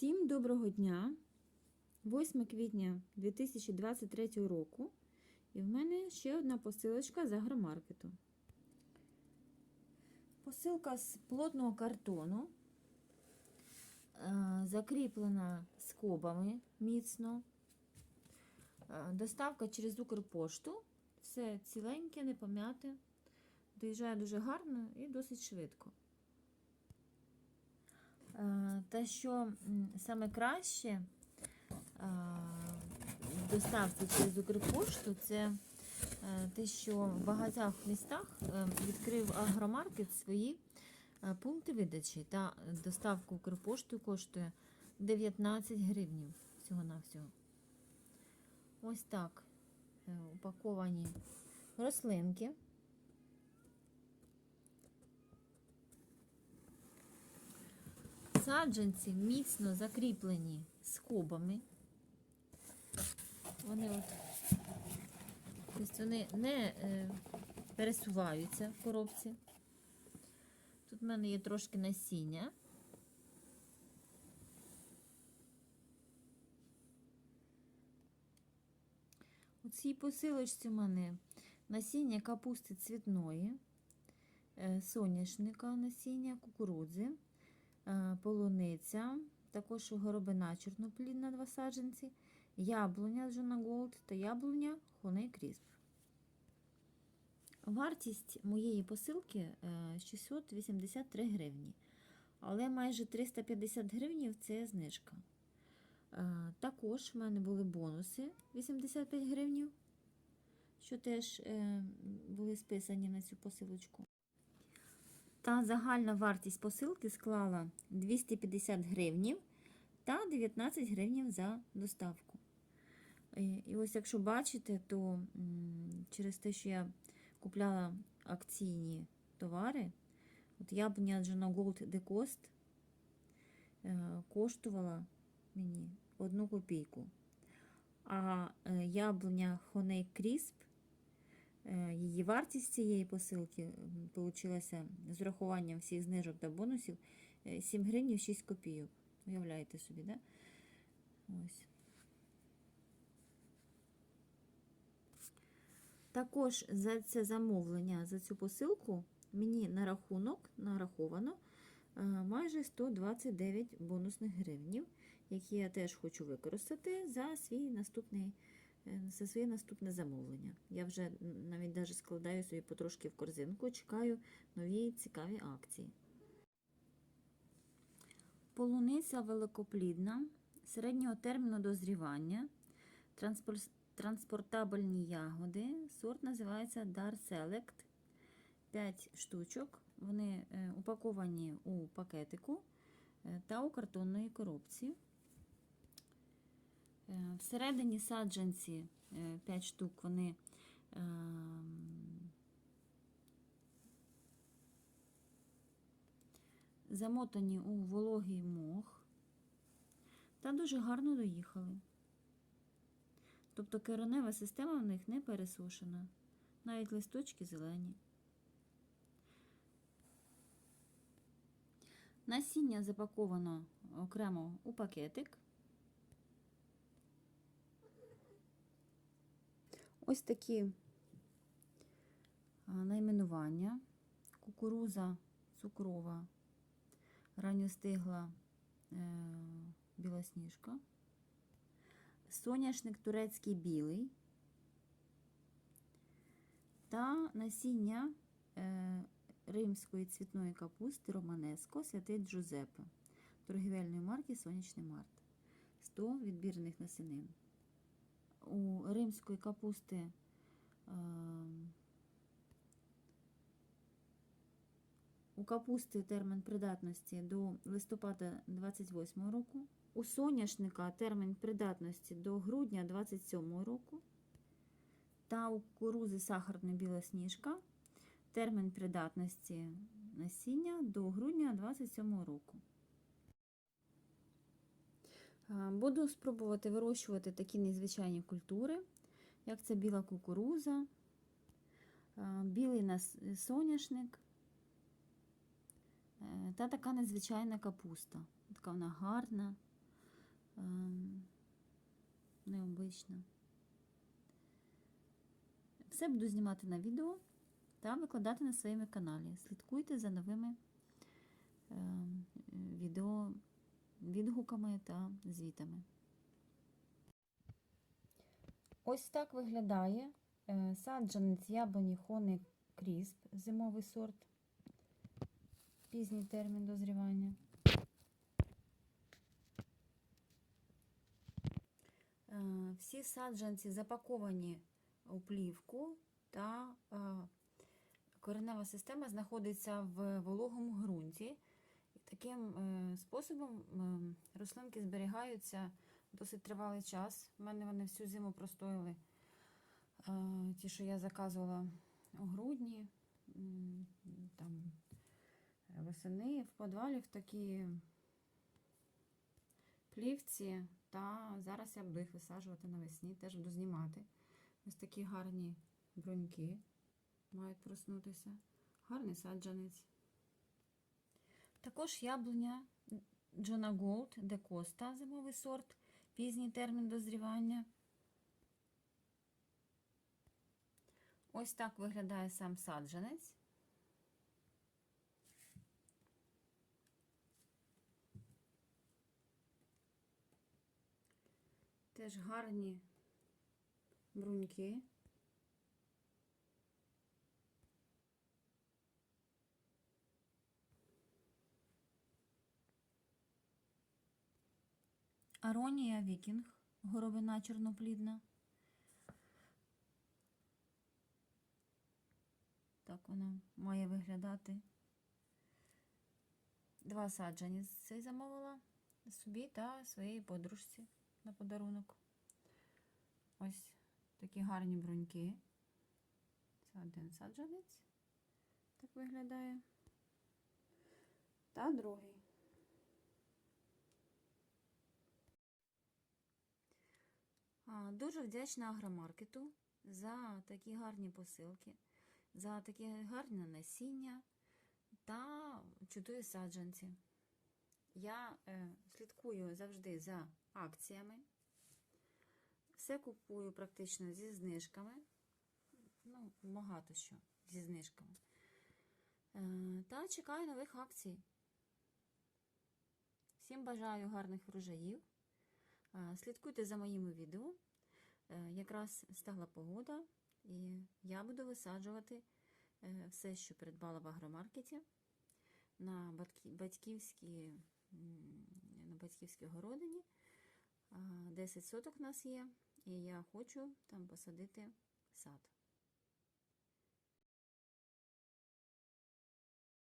Всім доброго дня! 8 квітня 2023 року. І в мене ще одна посилочка з агромаркету. Посилка з плотного картону, е, закріплена скобами міцно. Е, Доставка через Укрпошту. Все ціленьке, не пом'яте. Доїжджає дуже гарно і досить швидко. Е, Те, що саме краще е, доставці через Укрпошту, це е, те, що в багатьох містах відкрив агромаркет свої пункти видачі. Та доставка Укрпоштою коштує 19 гривнів всього-навсього. Ось так упаковані рослинки. Саджанці міцно закріплені скобами. Вони от, тобто вони не е, пересуваються в коробці. Тут в мене є трошки насіння. У цій посилочці в мене насіння капусти цвітної, е, соняшника насіння, кукурудзи. Е, полуниця, також горобина чорноплідна два саджанці, яблуня Джона Голд та яблуня Honey Crisp. Вартість моєї посилки е, 683 гривні, але майже 350 гривнів це знижка. Е, Також в мене були бонуси 85 гривнів, що теж е, були списані на цю посилочку. Та загальна вартість посилки склала 250 гривнів та 19 гривнів за доставку. І ось, якщо бачите, то через те, що я купляла акційні товари, от яблуня Джона Gold De Cost е, коштувала мені одну копійку. А е, яблуня Honey Crisp Її вартість цієї посилки вийшла з урахуванням всіх знижок та бонусів 7 гривень 6 копійок. Уявляєте собі, да? Ось. Також за це замовлення, за цю посилку мені на рахунок нараховано е, майже 129 бонусних гривнів, які я теж хочу використати за свій наступний Е, за своє наступне замовлення. Я вже навіть даже складаю собі потрошки в корзинку, чекаю нові цікаві акції. Полуниця великоплідна, середнього терміну дозрівання, транспор- транспортабельні ягоди. Сорт називається Dar Select. 5 штучок. Вони е, упаковані у пакетику е, та у картонної коробці. Е, Всередині саджанці 5 штук, вони ем, замотані у вологий мох та дуже гарно доїхали. Тобто коренева система в них не пересушена, навіть листочки зелені. Насіння запаковано окремо у пакетик. Ось такі найменування. Кукуруза цукрова, ранньостигла е, білосніжка, соняшник турецький білий та насіння е, римської цвітної капусти Романеско святий Джузеппе торгівельної марки Сонячний Март. 100 відбірних насінин у римської капусти е, у капусти термін придатності до листопада 28 року, у соняшника термін придатності до грудня 27 року, та у кукурузи сахарна біла сніжка термін придатності насіння до грудня 27 року. Буду спробувати вирощувати такі незвичайні культури, як це біла кукуруза, білий соняшник е, та така незвичайна капуста. Така вона гарна, необично. Все буду знімати на відео та викладати на своєму каналі. Слідкуйте за новими відео, відгуками та звітами. Ось так виглядає е, саджанець яблуні Хони Крісп, зимовий сорт, пізній термін дозрівання. Е, Всі саджанці запаковані у плівку та е, коренева система знаходиться в вологому ґрунті. Таким е, способом е, рослинки зберігаються досить тривалий час. У мене вони всю зиму простояли. Е, Ті, що я заказувала у грудні, там восени в підвалі в такій плівці. Та зараз я буду їх висаджувати навесні, теж буду знімати. Ось такі гарні бруньки мають проснутися. Гарний саджанець. Також яблуня Джона Голд де Коста, зимовий сорт, пізній термін дозрівання. Ось так виглядає сам саджанець. Теж гарні бруньки. Аронія Вікінг, горобина чорноплідна. Так вона має виглядати. Два саджані це замовила собі та своїй подружці на подарунок. Ось такі гарні бруньки. Це один саджанець. Так виглядає. Та другий. Дуже вдячна агромаркету за такі гарні посилки, за такі гарне насіння та чудові саджанці. Я е, слідкую завжди за акціями. Все купую практично зі знижками. Ну, багато що зі знижками. Е, та чекаю нових акцій. Всім бажаю гарних врожаїв. Е, Слідкуйте за моїми відео. Е, Якраз стала погода, і я буду висаджувати е, все, що придбала в агромаркеті на батьки- батьківські, на батьківській городині. 10 соток у нас є, і я хочу там посадити сад.